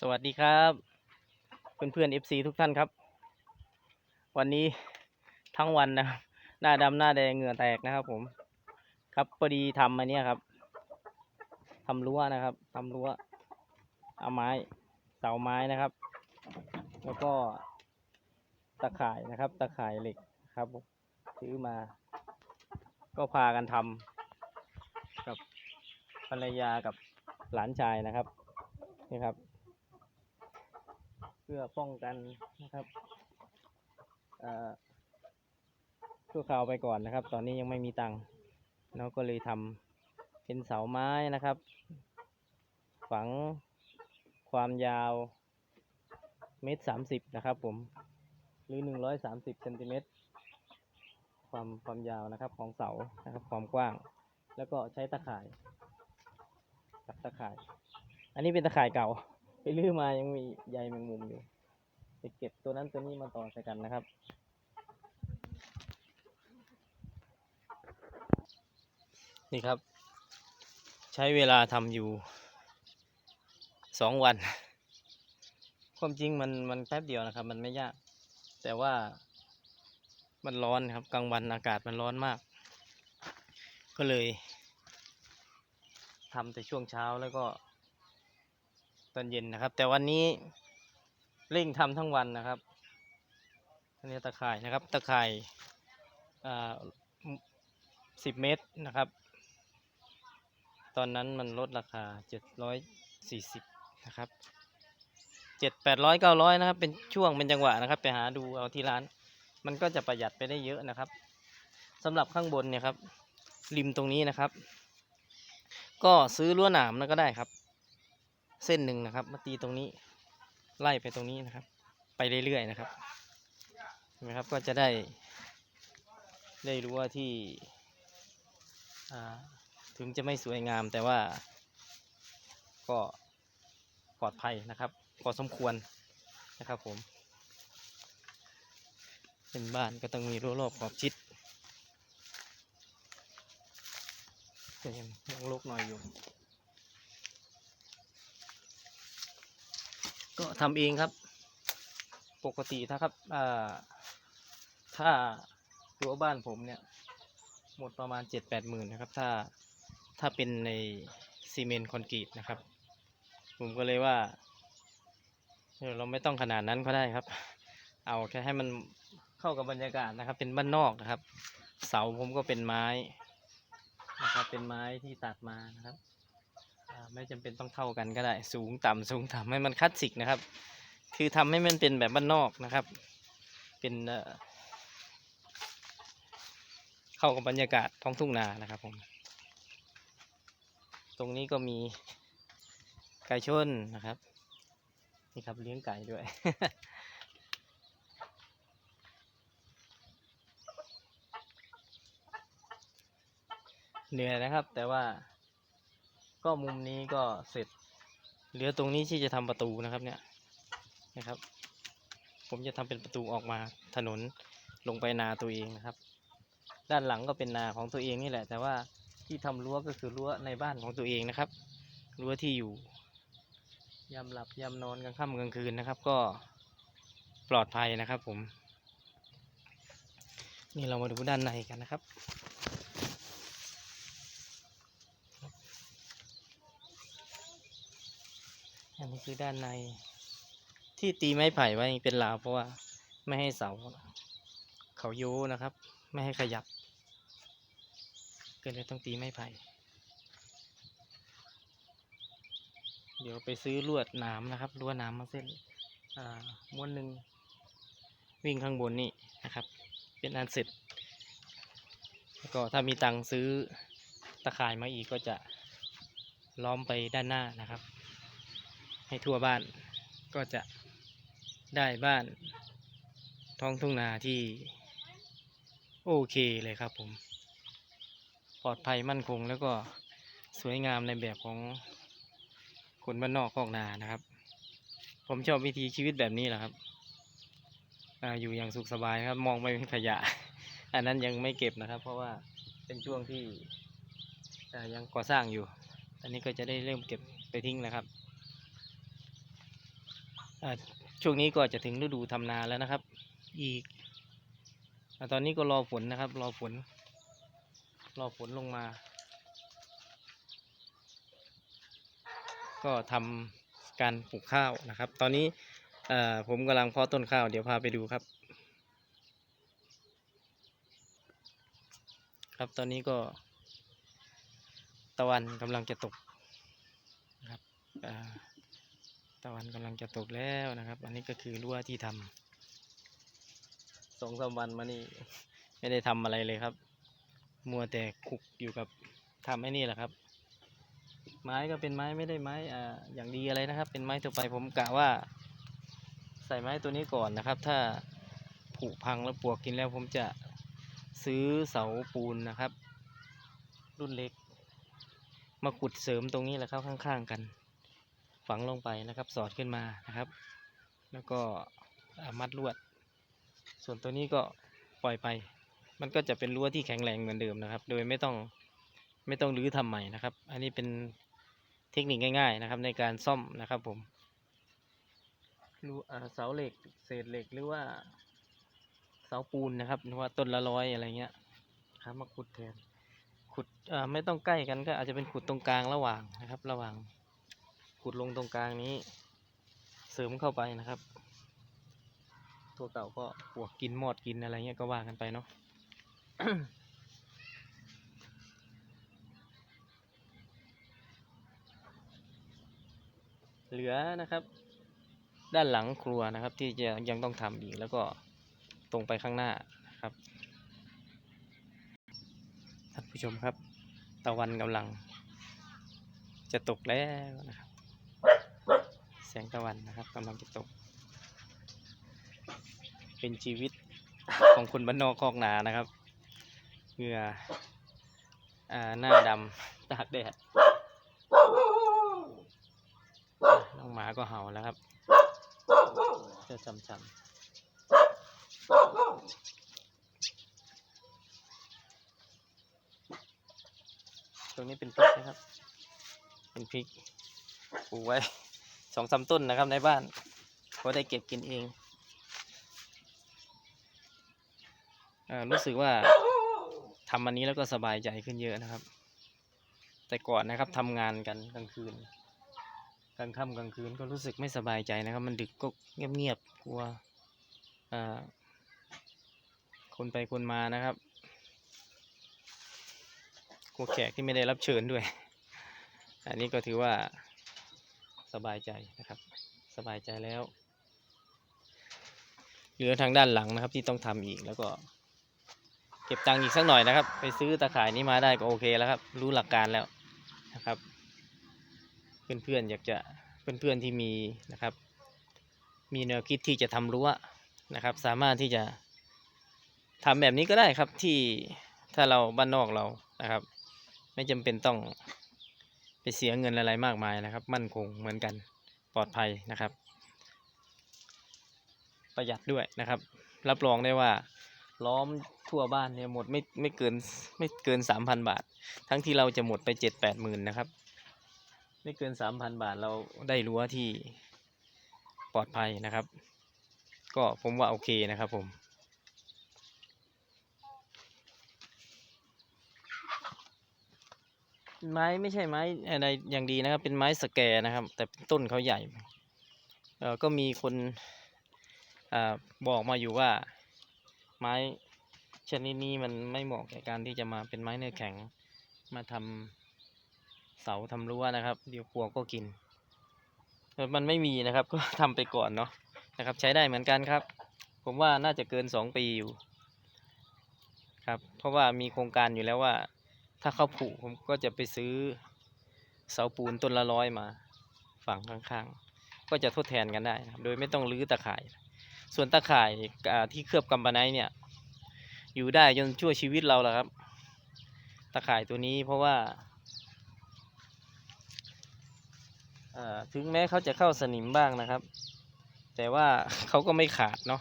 สวัสดีครับเพื่อนเพื่อนๆ FC ทุกท่านครับ วันนี้ทั้งวันนะครับหน้าดำหน้าแดงเหงื่อแตกนะครับ ผม ครับพอดีทำอันเนี้ยครับทำรั้วนะครับทำรั้วเอาไม้เสาไม้นะครับ แล้วก็ตะข่ายนะครับ ตะข่ายเหล็กครับซื้อมา ก็พากันทำกับภรรยากับหลานชายนะครับนี่ครับ เพื่อป้องกันนะครับเอ่อชั่วคราวไปก่อนนะครับ ตอนนี้ยังไม่มีตังค์เราก็เลยทำเป็นเสาไม้นะครับ ฝังความยาวเมตรสามสิบนะครับผม หรือหนึ่งร้อยสามสิบเซนติเมตรความความยาวนะครับของเสานะครับความกว้าง แล้วก็ใช้ตะข่ายกับตะข่าย อันนี้เป็นตะข่ายเก่า ไปลื้อมายังมีใยแมงมุมอยู่ไปเก็บตัวนั้นตัวนี้มาต่อใส่กันนะครับ นี่ครับ ใช้เวลาทำอยู่สองวัน ความจริงมันมันแป๊บเดียวนะครับ มันไม่ยาก แต่ว่ามันร้อนครับกลางวันอากาศมันร้อนมาก ก็เลยทำแต่ช่วงเช้าแล้วก็ ตอนเย็นนะครับ แต่วันนี้เร่งทำทั้งวันนะครับอันนี้ตะข่ายนะครับ ตะข่ายสิบเมตรนะครับ ตอนนั้นมันลดราคาเจ็ดร้อยสี่สิบนะครับเจ็ดแปดร้อยเก้าร้อยนะครับ เป็นช่วงเป็นจังหวะนะครับ ไปหาดูเอาที่ร้าน มันก็จะประหยัดไปได้เยอะนะครับสำหรับข้างบนเนี่ยครับริมตรงนี้นะครับ ก็ซื้อลวดหนามนะก็ได้ครับ เส้นหนึ่งนะครับ มาตีตรงนี้ ไล่ไปตรงนี้นะครับ ไปเรื่อยๆนะครับเห็นไหมครับก็จะได้ได้รู้ว่าที่ถึงจะไม่สวยงามแต่ว่า ก็ปลอดภัยนะครับพอสมควรนะครับผม เป็นบ้านก็ต้องมีรั้วรอบขอบชิดแต่ยังยังลกหน่อยอยู่ ก็ทำเองครับ ปกติถ้าครับอถ้ารั้วบ้านผมเนี่ย หมดประมาณเจ็ดแปดหมื่นนะครับ ถ้าถ้าเป็นในซีเมนต์คอนกรีตนะครับ ผมก็เลยว่าเราไม่ต้องขนาดนั้นก็ได้ครับ เอาแค่ให้มันเข้ากับบรรยากาศนะครับ เป็นบ้านนอกนะครับ เสาผมก็เป็นไม้นะครับเป็นไม้ที่ตัดมานะครับ ไม่จำเป็นต้องเท่ากันก็ได้ สูงต่ำสูงต่ำให้มันคลาสสิกนะครับ คือทำให้มันเป็นแบบบ้านนอกนะครับ เป็นเอ่อเข้ากับบรรยากาศท้องทุ่งนานะครับผม ตรงนี้ก็มีไก่ชนนะครับ นี่ครับเลี้ยงไก่ด้วยเหนื่อยนะครับ แต่ว่า ก็มุมนี้ก็เสร็จ เหลือตรงนี้ที่จะทำประตูนะครับเนี่ยนะครับ ผมจะทำเป็นประตูออกมาถนนลงไปนาตัวเองนะครับ ด้านหลังก็เป็นนาของตัวเองนี่แหละ แต่ว่าที่ทำรั้วก็คือรั้วในบ้านของตัวเองนะครับ รั้วที่อยู่ยามหลับยามนอนกลางค่ำกลางคืนนะครับ ก็ปลอดภัยนะครับผม นี่เรามาดูด้านในกันนะครับ อันนี้คือด้านใน ที่ตีไม้ไผ่ไว้เป็นราวเพราะว่าไม่ให้เสา เขาโยนะครับ ไม่ให้ขยับ ก็เลยต้องตีไม้ไผ่ เดี๋ยวไปซื้อลวดหนามนะครับลวดหนามมาเส้นอ่าม้วนหนึ่งวิ่งข้างบนนี่นะครับ เป็นอันเสร็จ แล้วก็ถ้ามีตังค์ซื้อตะข่ายมาอีกก็จะล้อมไปด้านหน้านะครับ ให้ทั่วบ้านก็จะได้บ้านท้องทุ่งนาที่โอเคเลยครับผม ปลอดภัยมั่นคงแล้วก็สวยงามในแบบของคนบ้านนอกคอกนานะครับ ผมชอบวิธีชีวิตแบบนี้แหละครับออยู่อย่างสุขสบายครับ มองไปเป็นขยะ อันนั้นยังไม่เก็บนะครับ เพราะว่าเป็นช่วงที่ยังก่อสร้างอยู่ อันนี้ก็จะได้เริ่มเก็บไปทิ้งนะครับ ช่วงนี้ก็จะถึงฤดูทำนาแล้วนะครับ อีกอตอนนี้ก็รอฝนนะครับ รอฝน รอฝนลงมา ก็ทำการปลูกข้าวนะครับ ตอนนี้ผมกำลังเพาะต้นข้าว เดี๋ยวพาไปดูครับ ครับตอนนี้ก็ตะวันกำลังจะตกนะครับอ่า ตะวันกำลังจะตกแล้วนะครับ อันนี้ก็คือรั้วที่ทำสองสามวันมานี่ไม่ได้ทำอะไรเลยครับ มัวแต่คุกอยู่กับทำไอ้นี่แหละครับ ไม้ก็เป็นไม้ไม่ได้ไม้อ่าอย่างดีอะไรนะครับ เป็นไม้ทั่วไปผมกะว่า ใส่ไม้ตัวนี้ก่อนนะครับ ถ้าผุพังแล้วปลวกกินแล้วผมจะซื้อเสาปูนนะครับ รุ่นเล็ก มาขุดเสริมตรงนี้แหละครับข้างๆกัน ฝังลงไปนะครับ สอดขึ้นมานะครับ แล้วก็มัดลวด ส่วนตัวนี้ก็ปล่อยไป มันก็จะเป็นรั้วที่แข็งแรงเหมือนเดิมนะครับ โดยไม่ต้องไม่ต้องรื้อทำใหม่นะครับ อันนี้เป็นเทคนิคง่าย ๆนะครับ ในการซ่อมนะครับผมรั้วอ่าเสาเหล็กเศษเหล็กหรือว่าเสาปูนนะครับหรือว่าต้นละร้อยอะไรเงี้ยครับมาขุดแทนขุดไม่ต้องใกล้กันก็อาจจะเป็นขุดตรงกลางระหว่างนะครับ ระหว่าง ขุดลงตรงกลางนี้ เสริมเข้าไปนะครับ ตัวเก่าก็ปวกกินหมอดกินอะไรเงี้ยก็ว่ากันไปเนาะเหลือนะครับ ด้านหลังครัวนะครับ ที่จะยังต้องทำอีกแล้วก็ตรงไปข้างหน้านะครับท่านผู้ชมครับ ตะวันกำลังจะตกแล้วนะครับ งตะวันนะครับกำลังจะตก เป็นชีวิตของคนบ้านนอกคอกนานะครับเหงื่ออ่าหน้าดำตากแดดอะน้องหมาก็เห่าแล้วครับจะช้ำๆตรงนี้เป็นพริกนะครับ เป็นพริกปลูกไว้ สองสาต้นนะครับในบ้านก็ได้เก็บกินเองอารู้สึกว่าทำอันนี้แล้วก็สบายใจขึ้นเยอะนะครับ แต่ก่อนนะครับทำงานกันกลางคืนกลางค่ำกลางคืนก็รู้สึกไม่สบายใจนะครับ มันดึกก็เงียบๆกลัวคนไปคนมานะครับกลัวแขกที่ไม่ได้รับเชิญด้วย อันนี้ก็ถือว่า สบายใจนะครับ สบายใจแล้ว เหลือทางด้านหลังนะครับที่ต้องทำอีกแล้วก็เก็บตังค์อีกสักหน่อยนะครับ ไปซื้อตะข่ายนี้มาได้ก็โอเคแล้วครับ รู้หลักการแล้วนะครับ เพื่อนๆอยากจะเพื่อนๆที่มีนะครับ มีแนวคิดที่จะทำรั้วนะครับ สามารถที่จะทำแบบนี้ก็ได้ครับที่ถ้าเราบ้านนอกเรานะครับ ไม่จำเป็นต้อง ไปเสียเงินอะไรมากมายนะครับ มั่นคงเหมือนกันปลอดภัยนะครับ ประหยัดด้วยนะครับ รับรองได้ว่าล้อมทั่วบ้านเนี่ยหมดไม่ไม่เกินไม่เกินสามพันบาท ทั้งที่เราจะหมดไปเจ็ดแปดหมื่นนะครับ ไม่เกินสามพันบาทเราได้รั้วที่ปลอดภัยนะครับ ก็ผมว่าโอเคนะครับผม ไม้ไม่ใช่ไม้อะไรอย่างดีนะครับ เป็นไม้สแกนะครับ แต่ต้นเขาใหญ่เออก็มีคนอบอกมาอยู่ว่า ไม้ชนิดนี้มันไม่เหมาะแก่การที่จะมาเป็นไม้เนื้อแข็งมาทำเสาทำรั้วนะครับ เดี๋ยวปลวกก็กินแต่มันไม่มีนะครับ ก็ทำไปก่อนเนาะนะครับ ใช้ได้เหมือนกันครับ ผมว่าน่าจะเกินสองปีอยู่ครับ เพราะว่ามีโครงการอยู่แล้วว่า ถ้าเขาผุผมก็จะไปซื้อเสาปูนต้นละร้อยมาฝังข้างๆ ก็จะทดแทนกันได้โดยไม่ต้องรื้อตะข่าย ส่วนตะข่ายอ่าที่เคลือบกัมปะไนเนี่ยอยู่ได้จนชั่วชีวิตเราแหละครับ ตะข่ายตัวนี้เพราะว่าอ่อถึงแม้เขาจะเข้าสนิมบ้างนะครับ แต่ว่าเขาก็ไม่ขาดเนาะ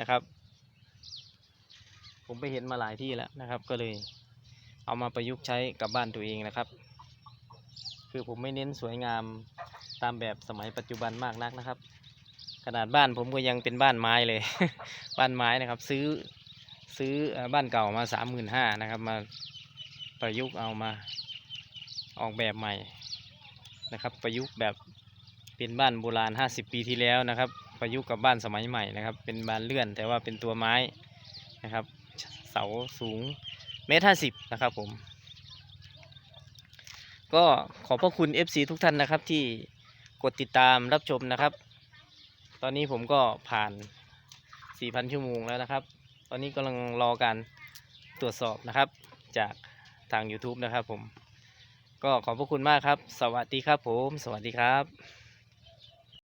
นะครับ ผมไปเห็นมาหลายที่แล้วนะครับ ก็เลย เอามาประยุกต์ใช้กับบ้านตัวเองนะครับ คือผมไม่เน้นสวยงามตามแบบสมัยปัจจุบันมากนักนะครับ ขนาดบ้านผมก็ยังเป็นบ้านไม้เลย บ้านไม้นะครับ ซื้อซื้อบ้านเก่ามาสามหมื่นห้านะครับ มาประยุกต์เอามาออกแบบใหม่นะครับ ประยุกต์แบบเป็นบ้านโบราณห้าสิบปีที่แล้วนะครับ ประยุกต์กับบ้านสมัยใหม่นะครับ เป็นบานเลื่อนแต่ว่าเป็นตัวไม้นะครับ เสาสูง เมตรห้าสิบนะครับผมก็ขอบพระคุณ FC ทุกท่านนะครับที่กดติดตามรับชมนะครับ ตอนนี้ผมก็ผ่าน 4,000 ชั่วโมงแล้วนะครับ ตอนนี้กำลังรอการตรวจสอบนะครับ จากทาง YouTube นะครับผม ก็ขอบพระคุณมากครับ สวัสดีครับผม สวัสดีครับ